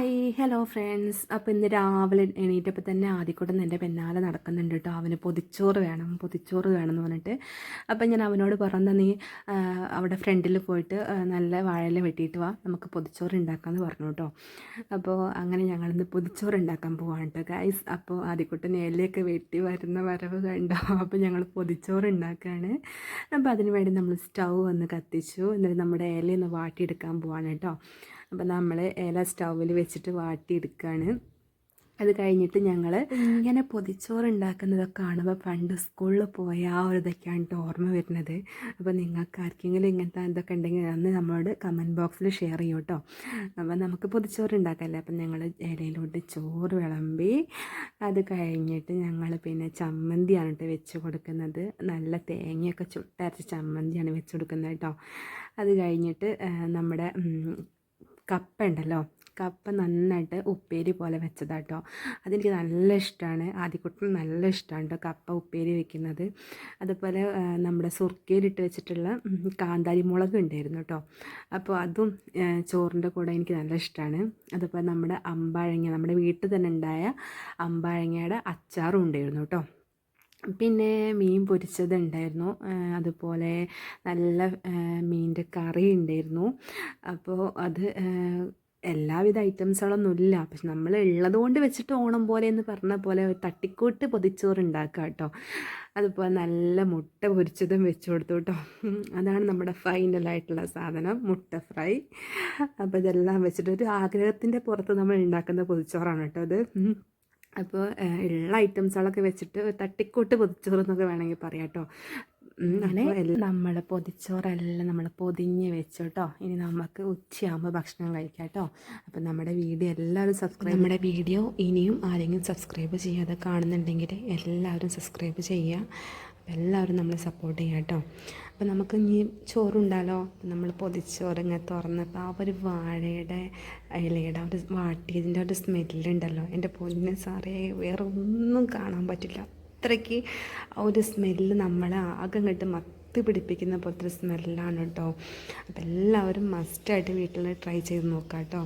Hi hello friends അപ്പോൾ ഇന്ന് രാവിലെ എണീറ്റപ്പോൾ തന്നെ ആദ്യക്കൂടെ എന്റെ പിന്നാലെ നടക്കുന്നുണ്ട് കേട്ടോ അവന് പൊതിച്ചോറ് വേണം പൊതിച്ചോറ് വേണം എന്ന് പറഞ്ഞിട്ട്. അപ്പം ഞാൻ അവനോട് പറഞ്ഞ നീ അവിടെ ഫ്രണ്ടിൽ പോയിട്ട് നല്ല വാഴയില വെട്ടിയിട്ട് വാ. നമുക്ക് പൊതിച്ചോറ് ഉണ്ടാക്കാമെന്ന് പറഞ്ഞു കേട്ടോ അപ്പോൾ അങ്ങനെ ഞങ്ങളിന്ന് പൊതിച്ചോറ് ഉണ്ടാക്കാൻ പോവാണ് കേട്ടോ ഗൈസ് അപ്പോൾ ആദ്യക്കൂട്ടൻ ഇലയൊക്കെ വെട്ടി വരുന്ന വരവ് കണ്ടോ? അപ്പോൾ ഞങ്ങൾ പൊതിച്ചോറ് ഉണ്ടാക്കുകയാണ് അപ്പോൾ അതിന് വേണ്ടി നമ്മൾ സ്റ്റൗ ഒന്ന് കത്തിച്ചു. എന്നിട്ട് നമ്മുടെ ഇലയൊന്ന് വാട്ടിയെടുക്കാൻ പോവാണ് കേട്ടോ അപ്പം നമ്മൾ ഏല സ്റ്റൗവിൽ വെച്ചിട്ട് വാട്ടിയെടുക്കുകയാണ് അത് കഴിഞ്ഞിട്ട് ഞങ്ങൾ ഇങ്ങനെ പൊതിച്ചോറ് ഉണ്ടാക്കുന്നതൊക്കെ കാണുമ്പോൾ പണ്ട് സ്കൂളിൽ പോയ ആ ഒരു ഇതൊക്കെയാണ് ഓർമ്മ വരുന്നത്. അപ്പോൾ നിങ്ങൾക്ക് ആർക്കെങ്കിലും ഇങ്ങനത്തെ ഇതൊക്കെ ഉണ്ടെങ്കിൽ അന്ന് നമ്മളോട് കമന്റ് ബോക്സിൽ ഷെയർ ചെയ്യും കേട്ടോ അപ്പോൾ നമുക്ക് പൊതിച്ചോറ് ഉണ്ടാക്കാമല്ലേ അപ്പം ഞങ്ങൾ ഇലയിലോട്ട് ചോറ് വിളമ്പി അത് കഴിഞ്ഞിട്ട് ഞങ്ങൾ പിന്നെ ചമ്മന്തിയാണ് കേട്ടോ വെച്ച് കൊടുക്കുന്നത്. നല്ല തേങ്ങയൊക്കെ ചുട്ടരച്ച ചമ്മന്തിയാണ് വെച്ച് കൊടുക്കുന്നത് കേട്ടോ അത് കഴിഞ്ഞിട്ട് നമ്മുടെ കപ്പ ഉണ്ടല്ലോ കപ്പ നന്നായിട്ട് ഉപ്പേരി പോലെ വെച്ചതാട്ടോ. അതെനിക്ക് നല്ല ഇഷ്ടമാണ് ആദ്യക്കുട്ടിന് നല്ല ഇഷ്ടമാണ് കേട്ടോ കപ്പ ഉപ്പേരി വെക്കുന്നത്. അതുപോലെ നമ്മുടെ സുർക്കയിലിട്ട് വെച്ചിട്ടുള്ള കാന്താരി മുളക് ഉണ്ടായിരുന്നു കേട്ടോ അപ്പോൾ അതും ചോറിന്റെ കൂടെ എനിക്ക് നല്ല ഇഷ്ടമാണ് അതുപോലെ നമ്മുടെ അമ്പാഴങ്ങ നമ്മുടെ വീട്ടിൽ തന്നെ ഉണ്ടായ അമ്പാഴങ്ങയുടെ അച്ചാറും ഉണ്ടായിരുന്നു കേട്ടോ പിന്നെ മീൻ പൊരിച്ചതുണ്ടായിരുന്നു. അതുപോലെ നല്ല മീനിന്റെ കറി ഉണ്ടായിരുന്നു. അപ്പോൾ അത് എല്ലാവിധ ഐറ്റംസുകളൊന്നുമില്ല. പക്ഷെ നമ്മൾ ഉള്ളതുകൊണ്ട് വെച്ചിട്ട് ഓണം പോലെ എന്ന് പറഞ്ഞ പോലെ തട്ടിക്കൂട്ട് പൊതിച്ചോറ് കേട്ടോ. അതുപോലെ നല്ല മുട്ട പൊരിച്ചതും വെച്ച് കൊടുത്തു കേട്ടോ. അതാണ് നമ്മുടെ ഫൈനലായിട്ടുള്ള സാധനം മുട്ട ഫ്രൈ. അപ്പോൾ ഇതെല്ലാം വെച്ചിട്ട് ഒരു ആഗ്രഹത്തിന്റെ പുറത്ത് നമ്മൾ ഉണ്ടാക്കുന്ന പൊതിച്ചോറാണ് കേട്ടോ അത്. അപ്പോൾ എല്ലാ ഉള്ള ഐറ്റംസുകളൊക്കെ വെച്ചിട്ട് തട്ടിക്കൂട്ട് പൊതിച്ചോറ് എന്നൊക്കെ വേണമെങ്കിൽ പറയാം കേട്ടോ. അങ്ങനെ നമ്മൾ പൊതിച്ചോറെല്ലാം നമ്മൾ പൊതിഞ്ഞ് വെച്ചു കേട്ടോ. ഇനി നമുക്ക് ഉച്ചയാകുമ്പോൾ ഭക്ഷണം കഴിക്കാം കേട്ടോ. അപ്പം നമ്മുടെ വീഡിയോ എല്ലാവരും സബ്സ്ക്രൈബ് നമ്മുടെ വീഡിയോ ഇനിയും ആരെങ്കിലും സബ്സ്ക്രൈബ് ചെയ്യാതെ കാണുന്നുണ്ടെങ്കിൽ എല്ലാവരും സബ്സ്ക്രൈബ് ചെയ്യുക. എല്ലാവരും നമ്മളെ സപ്പോർട്ട് ചെയ്യുക കേട്ടോ. അപ്പം നമുക്ക് ഇനി ചോറുണ്ടാലോ നമ്മൾ പൊതിച്ചോറ് ഇങ്ങനെ തുറന്നപ്പോൾ ആ ഒരു വാഴയുടെ ഇലയുടെ ഒരു വാട്ടിയതിന്റെ ഒരു സ്മെല്ലുണ്ടല്ലോ എന്റെ പൊന്നെ സാറേ വേറെ ഒന്നും കാണാൻ പറ്റില്ല. അത്രയ്ക്ക് ആ ഒരു സ്മെല്ല് നമ്മളെ ആകെ കണ്ട് മത്ത് പിടിപ്പിക്കുന്ന പോലത്തെ സ്മെല്ലാണ് കേട്ടോ. അപ്പോൾ എല്ലാവരും മസ്റ്റായിട്ട് വീട്ടിൽ ട്രൈ ചെയ്ത് നോക്കാം കേട്ടോ